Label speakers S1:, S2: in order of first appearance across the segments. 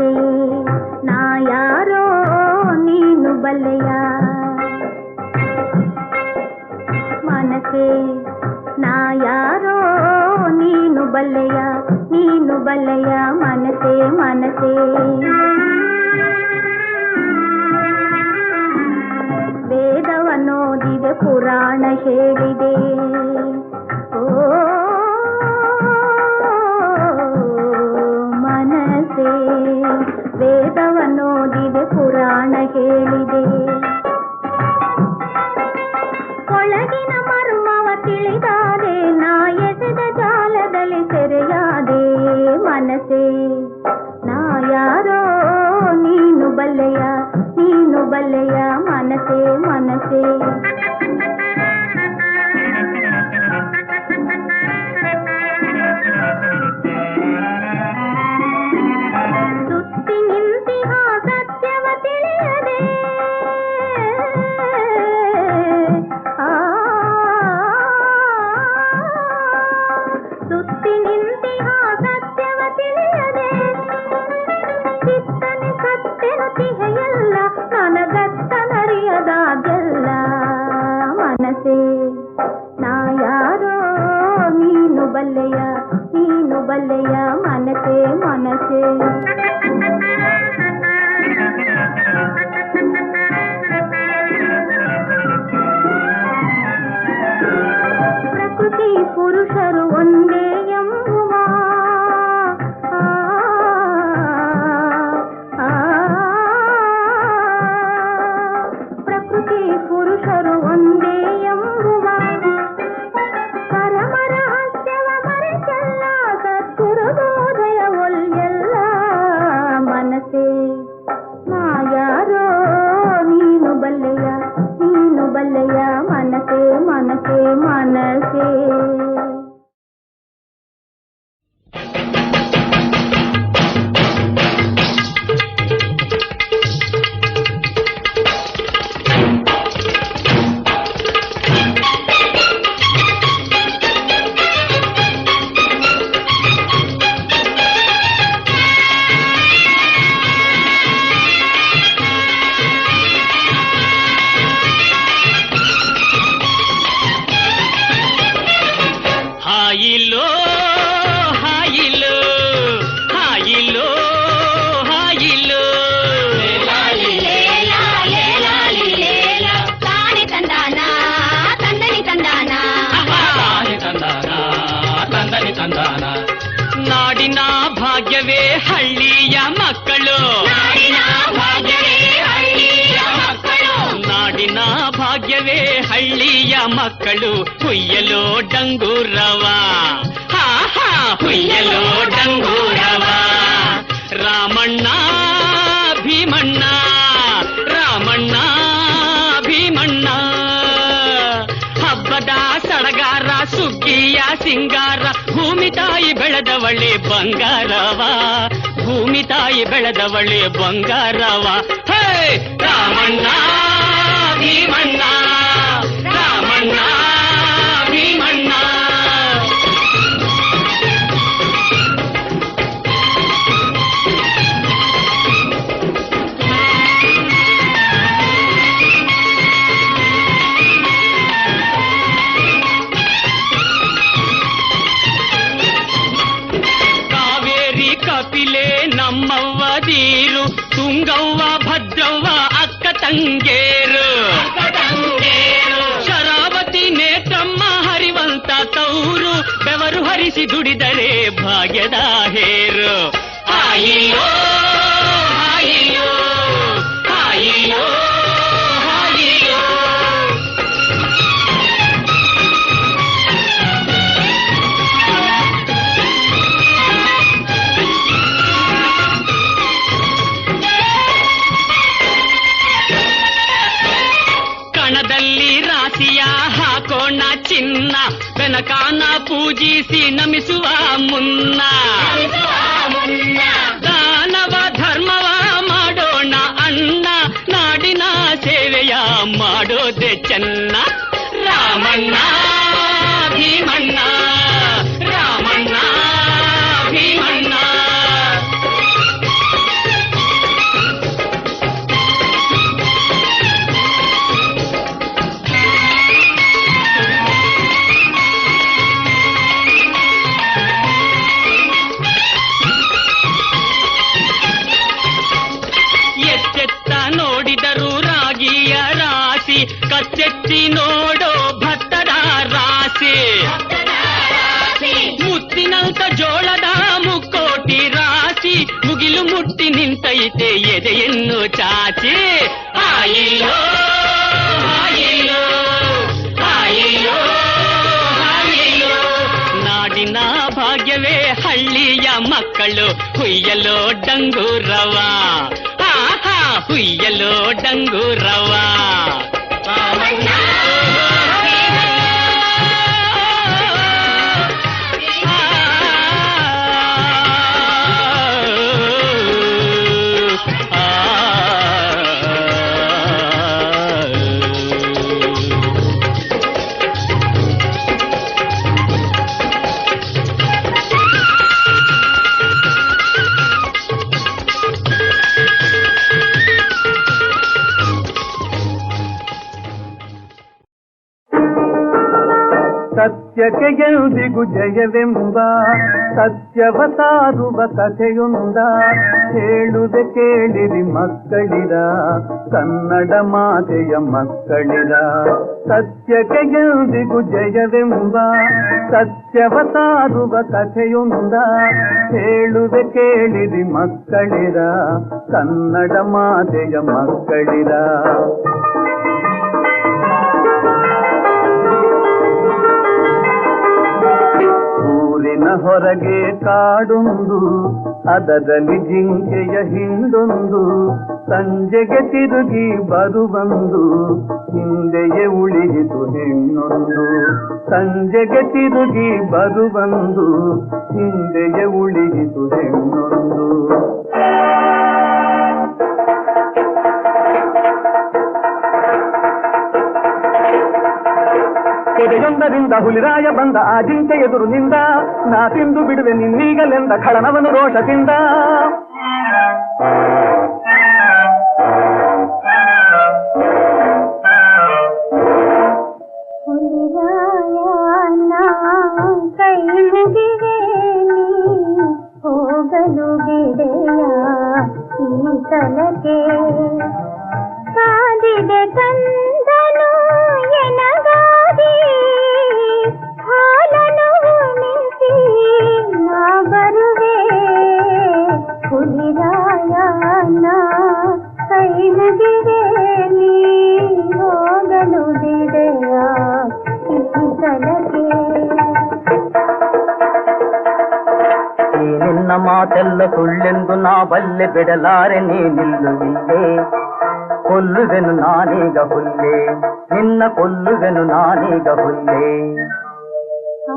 S1: को ವೇದವನ್ನೋದಿದೆ ಪುರಾಣ ಹೇಳಿದೆ
S2: கவலைய மனசே
S3: மனசே. హాయిలో హాయిలో హాయిలో నాడినా భాగ్యవే హళ్ళీయం. ಮಕ್ಕಳು ಹುಯ್ಯಲೋ ಡಂಗೂರವ. ಹುಯ್ಯಲೋ ಡಂಗೂರವ. ರಾಮಣ್ಣ, ಭೀಮಣ್ಣ ರಾಮಣ್ಣ, ಭೀಮಣ್ಣ. ಹಬ್ಬದ ಸಡಗಾರ, ಸುಗ್ಗಿಯ ಸಿಂಗಾರ, ಭೂಮಿ ತಾಯಿ ಬೆಳೆದವಳೆ ಬಂಗಾರವ. ಭೂಮಿ ತಾಯಿ ಬೆಳೆದವಳೆ ಬಂಗಾರವ. ಹೇ, ರಾಮಣ್ಣ, ಭೀಮಣ್ಣ. ಅಕ್ಕ ತಂಗೇರು ಶರಾವತಿ ನೇತ್ರಮ್ಮ ಹರಿವಂತ ತೌರು ಬೆವರು ಹರಿಸಿ ದುಡಿದರೆ ಭಾಗ್ಯದ ಹೇರು ಹಾಯಿಯೋ ಪೂಜಿಸಿ ನಮಿಸುವ ಮುನ್ನ ದಾನವ ಧರ್ಮವ ಮಾಡೋಣ ಅಣ್ಣ ನಾಡಿನ ಸೇವೆಯ ಮಾಡೋದೆ ಚೆನ್ನ ರಾಮಣ್ಣ ಭೀಮಣ್ಣ ಮುತ್ತಿನಂತ ಜೋಳದ ಮುಕ್ಕೋಟಿ ರಾಶಿ ಮುಗಿಲು ಮುಟ್ಟಿ ನಿಂತೈತೆ ಎದೆಯನ್ನು ಚಾಚಿ ಆಯಿಲ್ಲೋ ಆಯಿಲ್ಲೋ ಆಯಿಲ್ಲೋ ಆಯಿಲ್ಲೋ ನಾಡಿನ ಭಾಗ್ಯವೇ ಹಳ್ಳಿಯ ಮಕ್ಕಳು ಹುಯ್ಯಲೋ ಡಂಗೂರವ ಆಹಾ ಹುಯ್ಯಲೋ ಡಂಗೂರವ
S4: ಸತ್ಯಕ್ಕೆ ಗೆಲ್ದಿಗು ಜಯವೆಂಬ ಸತ್ಯವ ಸಾರುವ ಕಥೆಯೊಂದ ಹೇಳುದೆ ಕೇಳಿರಿ ಮಕ್ಕಳಿರ ಕನ್ನಡ ಮಾತೆಯ ಮಕ್ಕಳಿರ ಸತ್ಯಕ್ಕೆ ಗೆಲ್ದಿಗು ಜಯವೆಂಬ ಸತ್ಯವ ಸಾರುವ ಕಥೆಯೊಂದ ಹೇಳುದೆ ಕೇಳಿರಿ ಮಕ್ಕಳಿರ ಕನ್ನಡ ಮಾತೆಯ ಮಕ್ಕಳಿರ ಊರಿನ ಹೊರಗೆ ಕಾಡೊಂದು, ಅದರಲ್ಲಿ ಜಿಂಕೆಯ ಹಿಂದೊಂದು ಸಂಜೆಗೆ ತಿರುಗಿ ಬರುವಂದು ಹಿಂದೆಯೇ ಉಳಿಯಿತು ಹೆಣ್ಣೊಂದು. ಸಂಜೆಗೆ ತಿರುಗಿ ಬರುವಂದು ಹಿಂದೆಯೇ ಉಳಿಯಿತು ಹೆಣ್ಣೊಂದು. ಕೆರೆಯೊಂದರಿಂದ ಹುಲಿರಾಯ ಬಂದ ಆ ಜಿಂಕೆ ಎದುರು ನಿಂದ. ನಾ ತಿಂದು ಬಿಡುವೆ ನಿನ್ನೀಗಲೆಂದ ಖಳನವನು ರೋಷದಿಂದ.
S5: ಹೋಗಲು ಬಿಡೆಯ ಈ ತಲಕೆ
S4: ಬಲ್ಲೆ ಬಿಡಲಾರೆ ನೀ ನಿಲ್ಲುವಿಲ್ಲೇ ಕೊಲ್ಲುವೆನು ನಾನೀಗ ಹುಲ್ಲೆ ನಿನ್ನ ಕೊಲ್ಲುವೆನು ನಾನೀಗ ಹುಲ್ಲೆ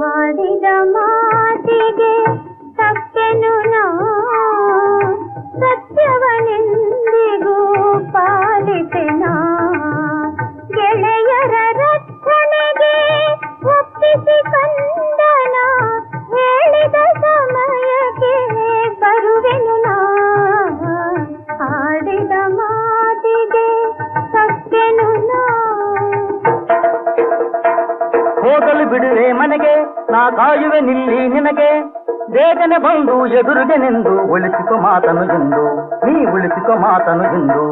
S5: ಆಡಿದ ಮಾತಿಗೆ
S4: ಕಾಯುವೆ ನಿಲ್ಲಿ ನಿನಗೆ. ಬೇಗನೆ ಬಂದು ಎದುರಿಗೆ ನಿಂದು ಉಳಿಸಿಕೊ ಮಾತನು ಎಂದು ನೀ ಉಳಿಸಿಕೊ ಮಾತನು ಎಂದು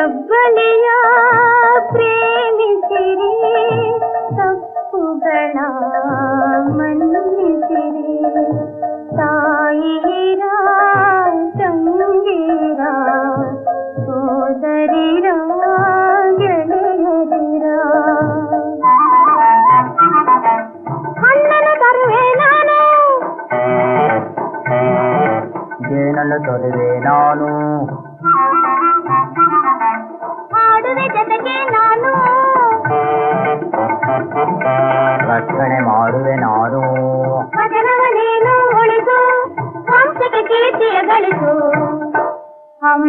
S5: கவ்வலையா हम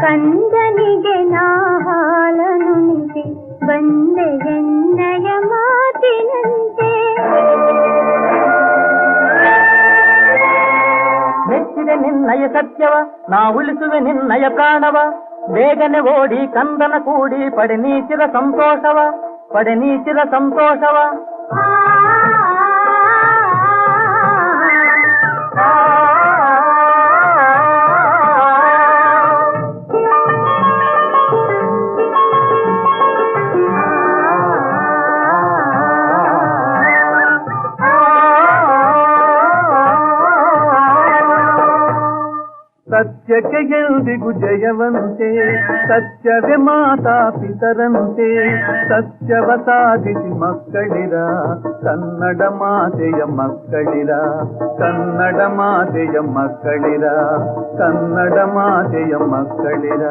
S5: ಕಂದನಿಗೆ ನಾ ಹಾಲನು ನಿಧಿ ಬಂದೆ ಎನ್ನಯ ಮಾತಿನಂತೆ
S6: ಮೆಚ್ಚಿದೆ ನಿನ್ನಯ ಸತ್ಯವ ನಾ ಉಳಿಸುವೆ ನಿನ್ನಯ ಪ್ರಾಣವ ಬೇಗನೆ ಓಡಿ ಕಂದನ ಕೂಡಿ ಪಡೆ ನೀಚಿರ ಸಂತೋಷವ ಪಡೆ ನೀಚಿರ ಸಂತೋಷವ
S4: ಸತ್ಯಕ್ಕೆ ಎಂದಿಗೂ ಜಯವಂತೆ ಸತ್ಯವೇ ಮಾತಾ ಪಿತರಂತೆ ಸತ್ಯವ ಸಾಧಿಸಿ ಮಕ್ಕಳಿರ ಕನ್ನಡ ಮಾತೆಯ ಮಕ್ಕಳಿರ ಕನ್ನಡ ಮಾತೆಯ ಮಕ್ಕಳಿರ ಕನ್ನಡ ಮಾತೆಯ ಮಕ್ಕಳಿರ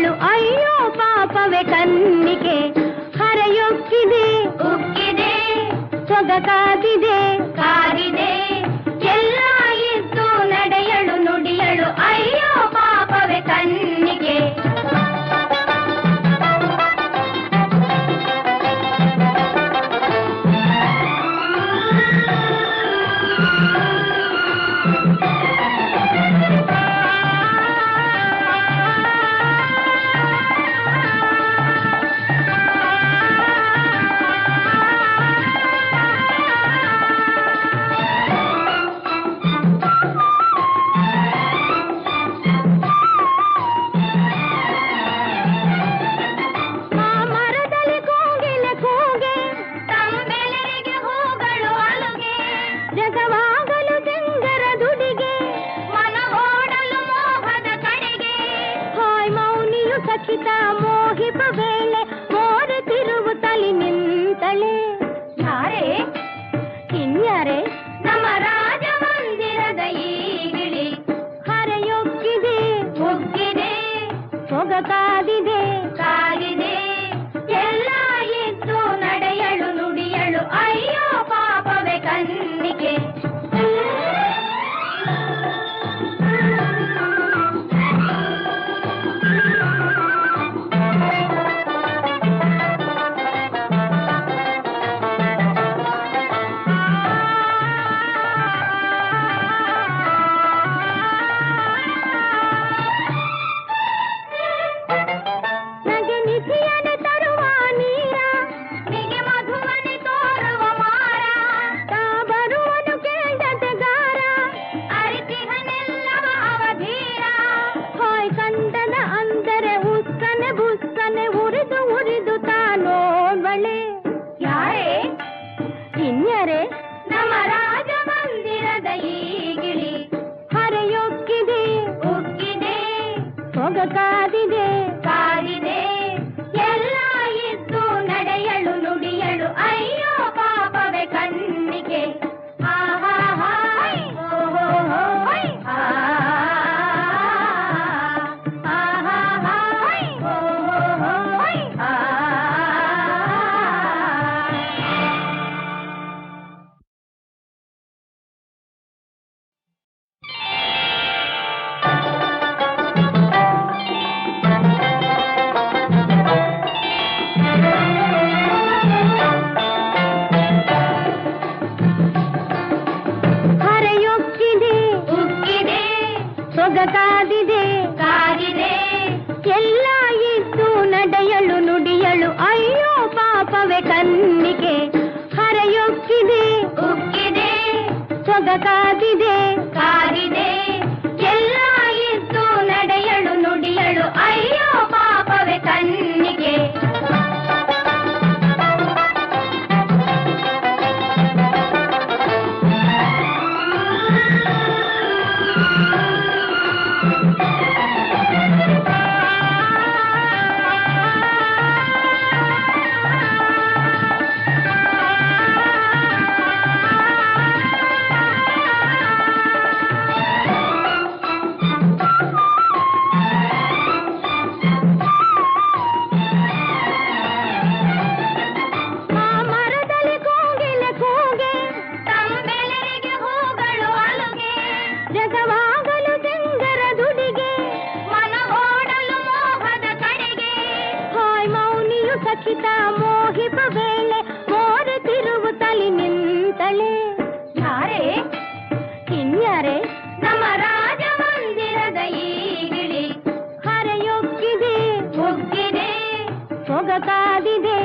S5: ನುಡಿಯಲು ಅಯ್ಯೋ ಪಾಪವೇ ಕಣ್ಣಿಗೆ ಹರೆಯೊಕ್ಕಿದೆ
S7: ಉಕ್ಕಿದೆ
S5: ಸೊಗಸಾದಿದೆ
S2: गगा दी
S7: दे।
S2: मोगकादि
S7: दे